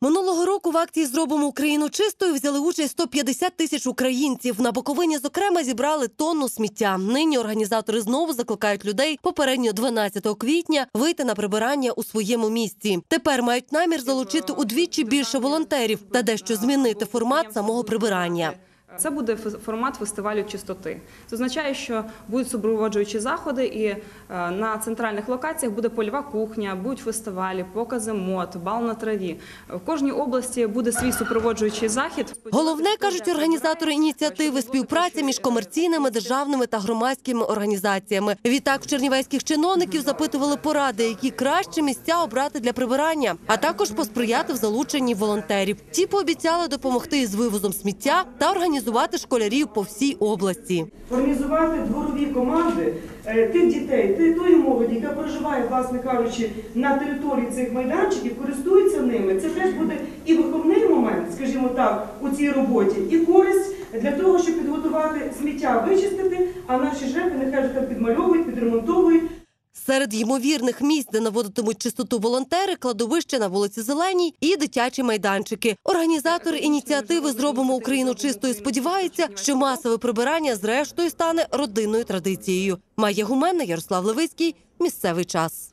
Минулого року в акції Зробимо Україну чистою взяли участь 150 тисяч українців. На Буковині, зокрема, зібрали тонну сміття. Нині організатори знову закликають людей попередньо 12 квітня вийти на прибирання у своєму місці. Тепер мають намір залучити удвічі більше волонтерів та дещо змінити формат самого прибирання. Це буде формат фестивалю чистоти. Це означає, що будуть супроводжуючі заходи, і е, на центральних локаціях буде польова кухня, будуть фестивалі, покази мод, бал на траві. В кожній області буде свій супроводжуючий захід. Головне кажуть організатори ініціативи співпраця між комерційними, державними та громадськими організаціями. Відтак чернівецьких чиновників запитували поради, які кращі місця обрати для прибирання, а також посприяти в залученні волонтерів. Ті пообіцяли допомогти із вивозом сміття та організувати школярів по всій області. організувати дворові команди е, тих дітей, тої молоді, яка проживає, власне кажучи, на території цих майданчиків, користується ними. Це теж буде і виховний момент, скажімо так, у цій роботі, і користь для того, щоб підготувати сміття, вичистити, а наші жертви нехай там підмальовують, підремонтовують. Серед ймовірних місць, де наводитимуть чистоту волонтери, кладовище на вулиці Зеленій і дитячі майданчики. Організатори ініціативи Зробимо Україну чистою. Сподіваються, що масове прибирання зрештою стане родинною традицією. Майя Гуменна, Ярослав Левицький. Місцевий час.